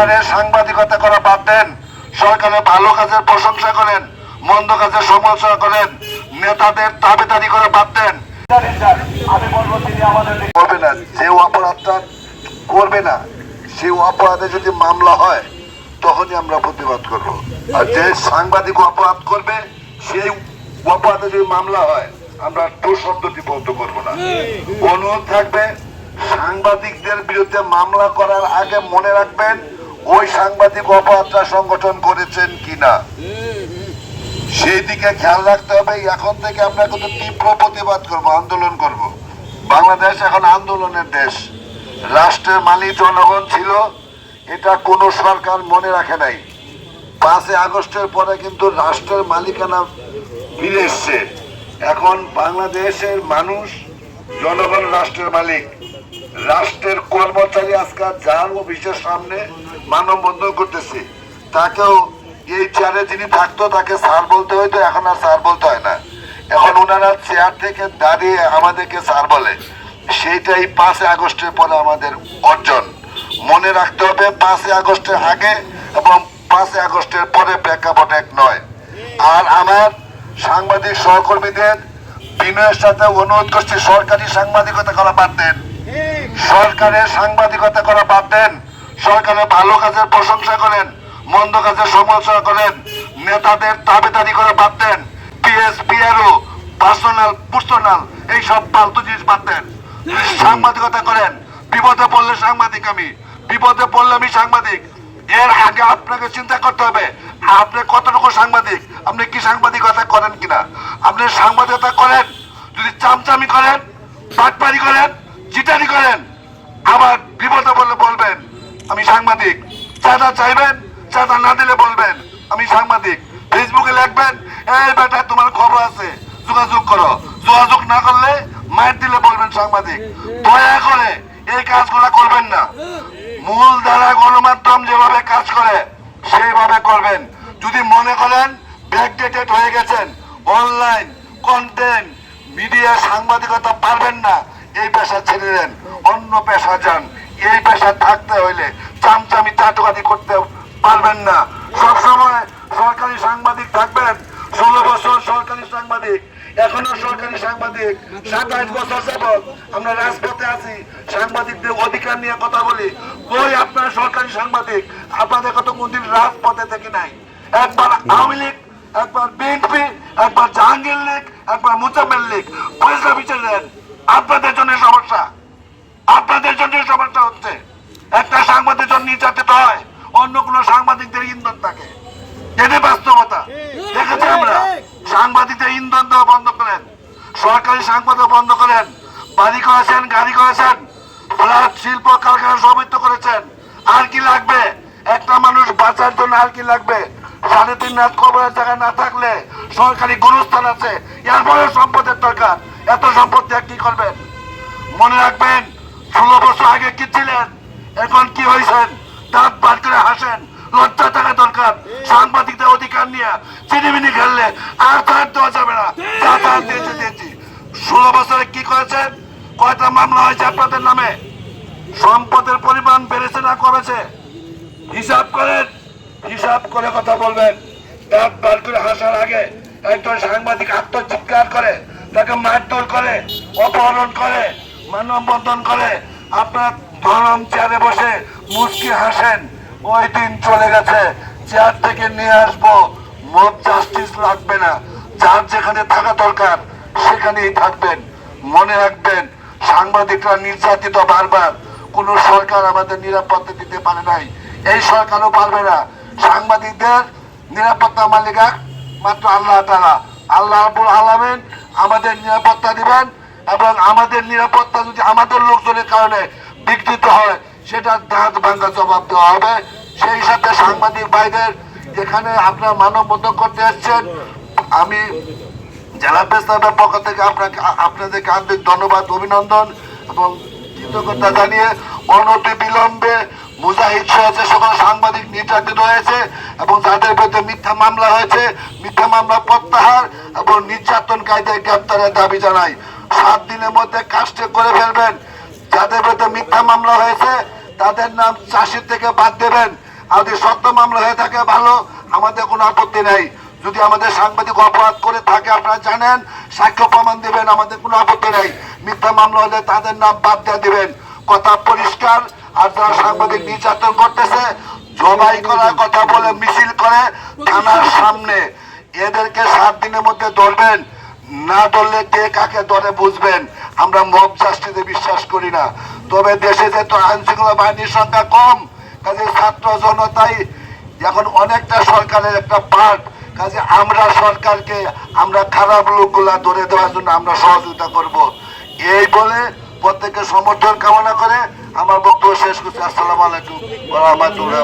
সরকারের সাংবাদিকতা করা বাদ দেন। সরকারের ভালো কাজের প্রশংসা করেন মন্দ কাজের সমালোচনা করেন নেতাদের দাবিদারি করে বাদ দেন। আমি বলব তিনি আমাদের করবে না যে অপরাধটা করবে না সেই অপরাধে যদি মামলা হয় তখনই আমরা প্রতিবাদ করব। আর যে সাংবাদিক অপরাধ করবে সেই অপরাধে যদি মামলা হয় আমরা টু শব্দটি বন্ধ করব না। অনুরোধ থাকবে সাংবাদিকদের বিরুদ্ধে মামলা করার আগে মনে রাখবেন ওই সাংবাদিক অপরাধটা সংগঠন করেছেন কিনা? সেই দিকে খেয়াল রাখতে হবে, এখন থেকে আমরা কিন্তু তীব্র প্রতিবাদ করব, আন্দোলন করব। বাংলাদেশ এখন আন্দোলনের দেশ। রাষ্ট্রের মালিক জনগণ ছিল, এটা কোনো সরকার মনে রাখে নাই। পাঁচই আগস্টের পরে কিন্তু রাষ্ট্রের মালিকানা ফিরে এসছে। এখন বাংলাদেশের মানুষ, জনগণ রাষ্ট্রের মালিক। রাষ্ট্রের কর্মচারী আজকাল যার অফিসের সামনে মানববন্ধন করতেছে, তাকেও এই চেয়ারে যিনি থাকতো, তাকে স্যার বলতে হইতো, এখন আর স্যার বলতে হয় না। এখন ওনারা চেয়ার থেকে দাঁড়িয়ে আমাদেরকে স্যার বলে। সেইটাই পাঁচই আগস্টের পরে আমাদের অর্জন। মনে রাখতে হবে, পাঁচই আগস্টের আগে এবং পাঁচই আগস্টের পরে প্রেক্ষাপট এক নয়। আর আমার সাংবাদিক সহকর্মীদের বিনয়ের সাথে অনুরোধ করছি, সরকারি সাংবাদিকতা করা বাদ দেন। সরকারের সাংবাদিকতা করা বাদ দেন। সরকারের ভালো কাজের প্রশংসা করেন, মন্দ কাজের সমালোচনা করেন, নেতাদের দাবিদারি করে বাদ দেন। পিএস পিআরও পার্সোনাল পার্সোনাল এইসব ফালতু জিনিস বাদ দেন। সাংবাদিকতা করেন, বিপদে পড়লে সাংবাদিক আমি, বিপদে পড়লে আমি সাংবাদিক। এর আগে আপনাকে চিন্তা করতে হবে, আপনি কতটুকু সাংবাদিক, আপনি কি সাংবাদিকতা করেন কিনা? আপনি সাংবাদিকতা করেন, যদি চামচামি করেন, বাটপারি করেন চিটারি করেন আবার বিপদে বললে বলবেন, আমি সাংবাদিক। চাঁদা চাইবেন, চাঁদা না দিলে বলবেন, আমি সাংবাদিক। ফেসবুকে লিখবেন, এই বেটা, তোমার খবর আছে, যোগাযোগ করো। যোগাযোগ না করলে মায়ের দিলে বলবেন সাংবাদিক। দয়া করে এই কাজগুলো করবেন না। মূল দ্বারা গণমাধ্যম যেভাবে কাজ করে, সেইভাবে করবেন। যদি মনে করেন ব্যাকডেটেড হয়ে গেছেন অনলাইন কন্টেন্ট মিডিয়া সাংবাদিকতা পারবেন না, এই পেশা ছেড়ে দেন। অন্য পেশা যান। এই পেশা থাকতে হইলে চামচামি চাটুকাতি করতে পারবেন না। সবসময় সরকারি সাংবাদিক থাকবেন। ষোলো বছর সরকারি সাংবাদিক, এখনও সরকারি সাংবাদিক সাতাইশ বছর আমরা রাজপথে আছি। সাংবাদিকদের অধিকার নিয়ে কথা বলি। কই আপনার সরকারি সাংবাদিক? আপনাদের কত কোনদিন রাজপথে দেখি নাই? একবার আওয়ামী লীগ, একবার বিএনপি, একবার জাহাঙ্গীর লীগ, একবার মুজাম্মেল লীগ। পয়সা বিচার দেন আপনাদের জন্য জন্য সমস্যা হচ্ছে। একটা সাংবাদিক জন্য নির্যাতিত হয় অন্য কোন সাংবাদিকদের ইন্ধন থাকে। এটি বাস্তবতা। দেখেছি আমরা সাংবাদিকদের ইন্ধন দেওয়া বন্ধ করেন। সরকারি সাংবাদিক বন্ধ করেন। বাড়ি করেছেন গাড়ি করেছেন। ফ্ল্যাট শিল্প কারখানা সমিত করেছেন। আর কি লাগবে? একটা মানুষ বাঁচার জন্য আর কি লাগবে? সাড়ে তিন রাত খবরের জায়গা না থাকলে সরকারি গুরুস্থান আছে। এরপরে সম্পদের দরকার। এত সম্পত্তি আর কি করবেন? মনে রাখবেন ষোলো বছর আগে কি ছিলেন এখন কি হয়েছেন দাঁত বার করে হাসেন। লজ্জা থাকা দরকার। সাংবাদিকদের অধিকার নিয়ে চিনিমিনি খেললে আর তার দেওয়া যাবে না। তার দিয়েছে দিয়েছি। ষোলো বছরে কি করেছেন? কয়টা মামলা হয়েছে আপনাদের নামে? সম্পদের পরিমাণ বেড়েছে না কমেছে? হিসাব করেন। হিসাব করে কথা বলবেন। দাঁত বার করে হাসার আগে একজন সাংবাদিক আত্মচিৎকার করে, তাকে মারধর করে, অপহরণ করে, মানববন্ধন করে আপনার ধরম চেয়ারে বসে মুচকি হাসেন। ওই দিন চলে গেছে। চেয়ার থেকে নিয়ে আসব। মোট জাস্টিস লাগবে না। যার যেখানে থাকা দরকার, সেখানেই থাকবেন। মনে রাখবেন, সাংবাদিকরা নির্যাতিত বারবার। কোন সরকার আমাদের নিরাপত্তা দিতে পারে নাই। এই সরকারও পারবে না। সাংবাদিকদের নিরাপত্তা মালিকা মাত্র আল্লাহ তালা আল্লাহ আবুল আলমেন আমাদের নিরাপত্তা দিবেন। এবং আমাদের নিরাপত্তা যদি আমাদের লোকজনের কারণে বিঘ্নিত হয়, সেটা দাঁত ভাঙ্গা জবাব দেওয়া হবে। সেই সাথে সাংবাদিক ভাইদের যেখানে আপনার মানববন্ধন করতে এসছেন, আমি জেলা প্রেসক্লাবের পক্ষ থেকে আপনাকে, আপনাদেরকে আন্তরিক ধন্যবাদ, অভিনন্দন এবং কৃতজ্ঞতা জানিয়ে অনতি বিলম্বে মুজাহিদ সহ সকল সাংবাদিক নির্যাতিত হয়েছে এবং যাদের বিরুদ্ধে মিথ্যা মামলা হয়েছে, মিথ্যা মামলা প্রত্যাহার এবং নির্যাতনকারীদের গ্রেপ্তারের দাবি জানাই। সাত দিনের মধ্যে কাজটি করে ফেলবেন। যাদের বিরুদ্ধে মিথ্যা মামলা হয়েছে, তাদের নাম চাষির থেকে বাদ দেবেন। আর যদি সত্য মামলা হয়ে থাকে ভালো, আমাদের কোনো আপত্তি নেই। যদি আমাদের সাংবাদিক অপরাধ করে থাকে, আপনারা জানেন, সাক্ষ্য প্রমাণ দিবেন, আমাদের কোনো আপত্তি নেই। মিথ্যা মামলা হলে তাদের নাম বাদ দিয়ে দেবেন। কথা পরিষ্কার, আর যারা সাংবাদিক নির্যাতন করতেছে, জবাই করার কথা বলে মিছিল করে থানার সামনে। এদেরকে সাত দিনের মধ্যে ধরবেন। না ধরলে কে কাকে ধরে বুঝবেন? আমরা মব জাস্টিসে বিশ্বাস করি না। তবে দেশে যেহেতু আইন শৃঙ্খলা বাহিনীর সংখ্যা কম, কাজে ছাত্র জনতাই এখন অনেকটা সরকারের একটা পার্ট কাজে আমরা সরকারকে আমরা খারাপ লোকগুলা ধরে দেওয়ার জন্য আমরা সহযোগিতা করব। এই বলে প্রত্যেকের সমর্থন কামনা করে আমার বক্তব্য শেষ করছি। আসসালামু আলাইকুম। রাহমাতুল্লাহি